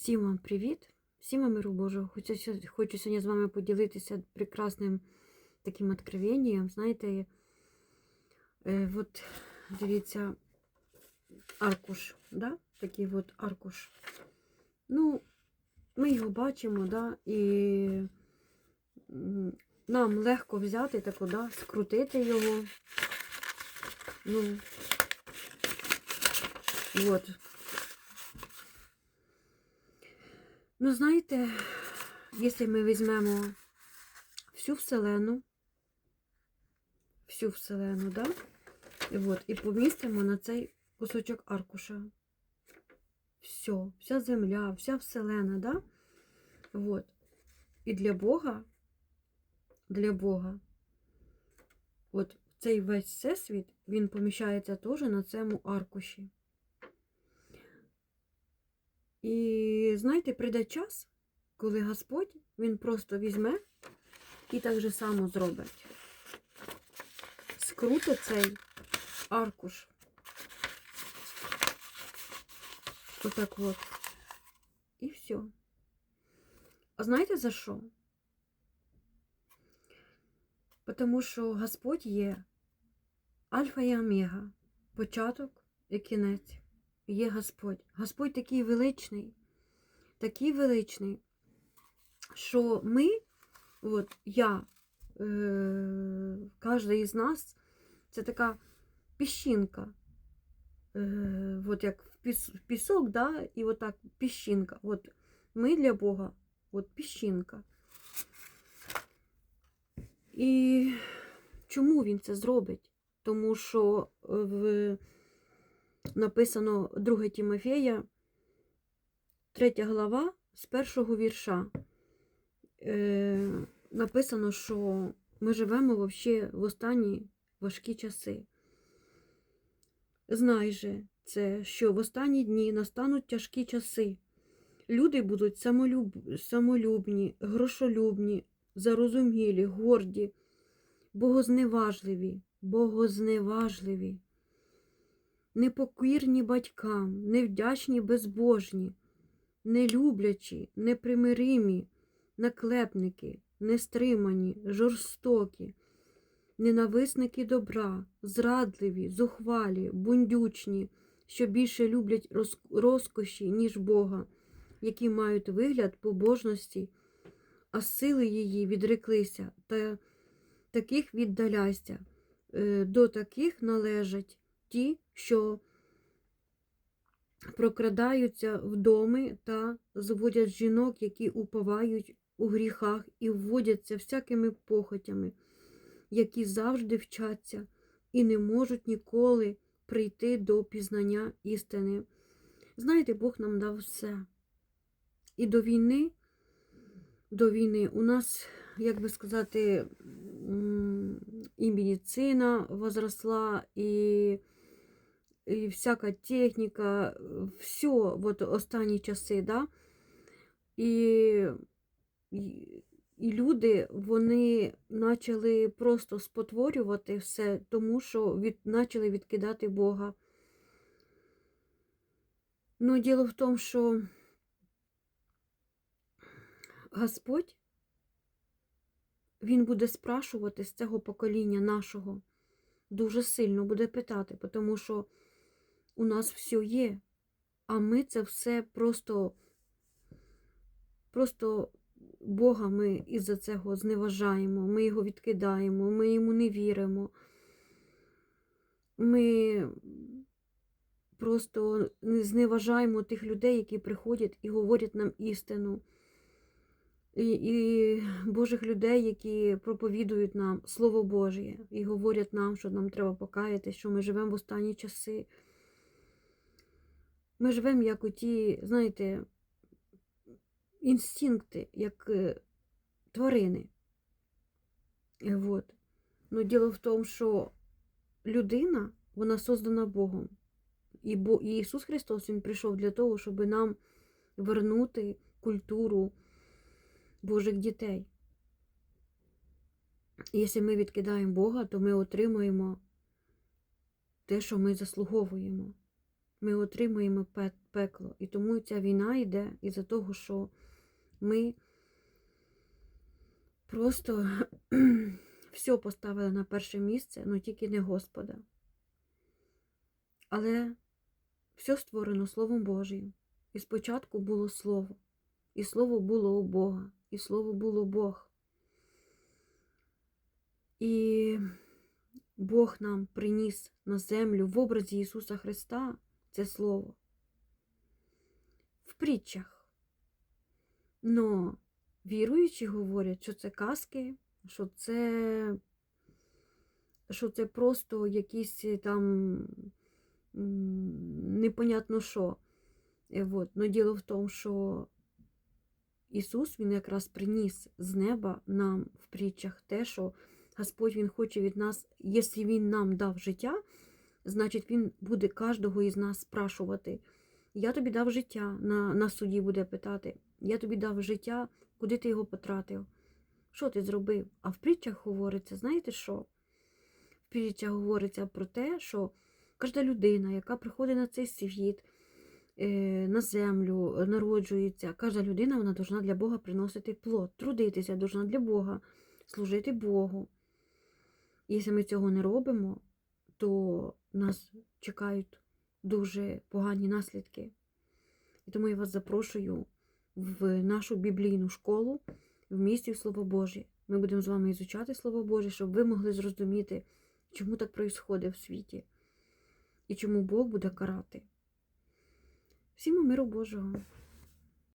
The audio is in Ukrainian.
Всім вам привіт! Всім вам миру Божого. Хочу, хочу сьогодні з вами поділитися прекрасним таким откровенням. Знаєте, е, от дивіться, аркуш, да? такий от аркуш. Ну, ми його бачимо, да? і нам легко взяти тако, да? скрутити його. Ну, от. Ну, знаєте, якщо ми візьмемо всю Вселену, всю Вселену, да? От, і помістимо на цей кусочок аркуша. Все, вся земля, вся Вселена, да? Вот. І для Бога, для Бога, от цей весь всесвіт, він поміщається теж на цьому аркуші. І знаєте, прийде час, коли Господь Він просто візьме і так же само зробить. Скрутить цей аркуш. Отак от. І все. А знаєте за що? Тому що Господь є Альфа і Омега, початок і кінець є Господь. Господь такий величний, такий величний, що ми, от я, е, кожен із нас, це така піщинка. Е, от як пісок, да, і отак піщинка. От ми для Бога, от піщинка. І чому він це зробить? Тому що в написано 2 Тімофея, 3 глава, з першого вірша. Е, написано, що ми живемо вообще в останні важкі часи. Знай же це, що в останні дні настануть тяжкі часи. Люди будуть самолюб... самолюбні, грошолюбні, зарозумілі, горді, богозневажливі, богозневажливі непокірні батькам, невдячні безбожні, нелюблячі, непримиримі, наклепники, нестримані, жорстокі, ненависники добра, зрадливі, зухвалі, бундючні, що більше люблять роз- розкоші, ніж Бога, які мають вигляд побожності, а сили її відреклися, та таких віддаляйся. Е, До таких належать ті, що прокрадаються в доми та зводять жінок, які уповають у гріхах і вводяться всякими похотями, які завжди вчаться і не можуть ніколи прийти до пізнання істини. Знаєте, Бог нам дав все. І до війни, до війни у нас, як би сказати, і медицина возросла, і, і всяка техніка, все от останні часи, да? І, і, і люди, вони почали просто спотворювати все, тому що від, почали відкидати Бога. Ну, діло в тому, що Господь він буде спрашувати з цього покоління нашого, дуже сильно буде питати, тому що у нас все є, а ми це все просто, просто Бога ми із-за цього зневажаємо, ми його відкидаємо, ми йому не віримо. Ми просто зневажаємо тих людей, які приходять і говорять нам істину і, і Божих людей, які проповідують нам Слово Божє і говорять нам, що нам треба покаятися, що ми живемо в останні часи. Ми живемо як у ті, знаєте, інстинкти, як е, тварини. Е, Вот. Ну, діло в тому, що людина, вона создана Богом. І, Бо, і Ісус Христос Він прийшов для того, щоб нам вернути культуру. Божих дітей. І Якщо ми відкидаємо Бога, то ми отримуємо те, що ми заслуговуємо. Ми отримуємо пекло. І тому ця війна йде із-за того, що ми просто все поставили на перше місце, ну тільки не Господа. Але все створено Словом Божим. І спочатку було Слово, і Слово було у Бога, і Слово було Бог. І Бог нам приніс на землю в образі Ісуса Христа це Слово. В притчах. Но віруючі говорять, що це казки, що це, що це просто якісь там непонятно що. Е, Вот. Но діло в тому, що Ісус Він якраз приніс з неба нам в притчах те, що Господь Він хоче від нас, якщо Він нам дав життя, значить Він буде кожного із нас спрашувати. Я тобі дав життя, на, на суді буде питати. Я тобі дав життя, куди ти його потратив? Що ти зробив? А в притчах говориться, знаєте що? В притчах говориться про те, що кожна людина, яка приходить на цей світ, е, на землю, народжується, кожна людина вона должна для Бога приносити плод, трудитися должна для Бога, служити Богу. Якщо ми цього не робимо, то нас чекають дуже погані наслідки. І тому я вас запрошую в нашу біблійну школу в місті Слово Боже. Ми будемо з вами ізучати Слово Боже, щоб ви могли зрозуміти, чому так відбувається в світі і чому Бог буде карати. Всім миру Божого!